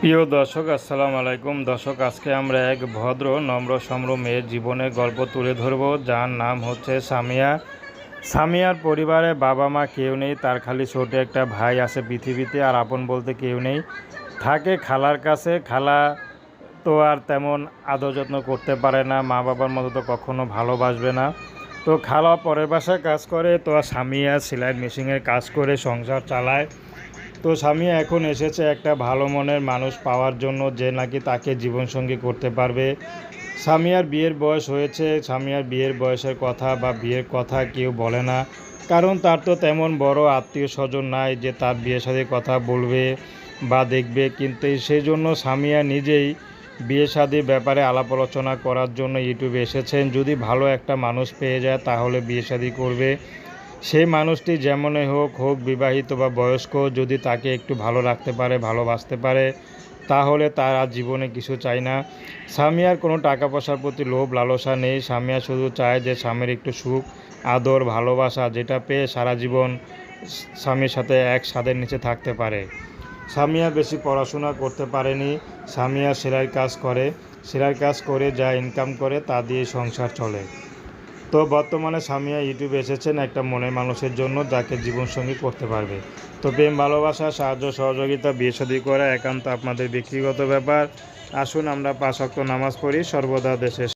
প্রিয় দর্শক, আসসালামু আলাইকুম। দর্শক, আজকে আমরা এক ভদ্র, নম্র সম্র মেয়ের জীবনের গল্প তুলে ধরব। যার নাম হচ্ছে সামিয়া। সামিয়ার পরিবারে বাবা মা কেউ নেই, তার খালি ছোট একটা ভাই আছে পৃথিবীতে, আর আপন বলতে কেউ নেই। থাকে খালার কাছে, খালা তো আর তেমন আদর যত্ন করতে পারে না, মা বাবার মতো তো কখনো ভালোবাসবে না। তো খালা পরের বাসায় কাজ করে, তো আর সামিয়া সেলাই মেশিনের কাজ করে, সংসার চালায়। তো স্বামী এখন এসেছে একটা ভালো মনের মানুষ পাওয়ার জন্য যে নাকি তাকে জীবনসঙ্গী করতে পারবে। স্বামীর বিয়ের বয়স হয়েছে স্বামীর বিয়ের বয়সের কথা বা বিয়ের কথা কেউ বলে না। কারণ তার তো তেমন বড় আত্মীয় স্বজন নাই যে তার বিয়ের সাথে কথা বলবে বা দেখবে। কিন্তু সেই জন্য স্বামীয়া নিজেই বিয়ে শাদির ব্যাপারে আলাপ আলোচনা করার জন্য ইউটিউবে এসেছেন। যদি ভালো একটা মানুষ পেয়ে যায় তাহলে বিয়ে শাদি করবে। সেই মানুষটি যেমনই হোক হোক বিবাহিত বা বয়স্ক, যদি তাকে একটু ভালো রাখতে পারে, ভালোবাসতে পারে, তাহলে তার আর জীবনে কিছু চাই না। স্বামীর কোনো টাকা পয়সার প্রতি লোভ, লালসা নেই। স্বামীর শুধু চায় যে স্বামীর একটু সুখ, আদর, ভালোবাসা যেটা পেয়ে সারা জীবন স্বামীর সাথে এক ছাদের নিচে থাকতে পারে। স্বামীয়া বেশি পড়াশোনা করতে পারেনি। স্বামীয়া সেলাইয়ের কাজ করে। সেলাইয়ের কাজ করে যা ইনকাম করে তা দিয়ে সংসার চলে। তো বর্তমানে সামিয়া ইউটিউবে এসেছেন একটা মনের মানুষের জন্য যাকে জীবনসঙ্গী করতে পারবে। তো প্রেম, ভালোবাসা, সাহায্য, সহযোগিতা, বিয়ে শাদী করা একান্ত আপনাদের ব্যক্তিগত ব্যাপার। আসুন আমরা পাঁচ অক্ট নামাজ পড়ি, সর্বদা দেশের